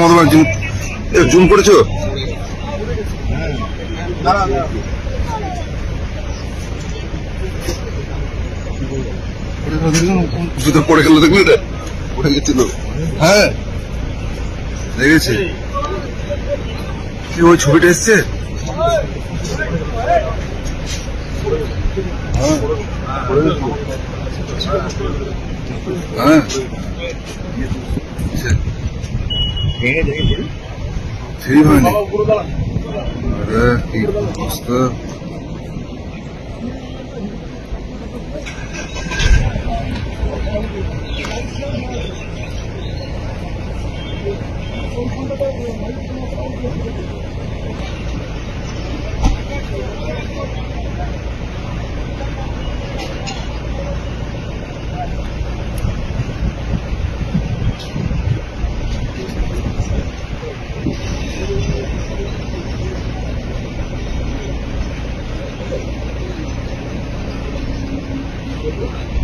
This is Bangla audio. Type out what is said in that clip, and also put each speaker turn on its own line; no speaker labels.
মধুবান জুম জুম করেছ? জুতো পড়ে গেল দেখলি এটা? পড়ে গেছিল। হ্যাঁ। দেখেছি কি ওই ছবিটা এসছে? 대만이 그래 이스터 Thank you.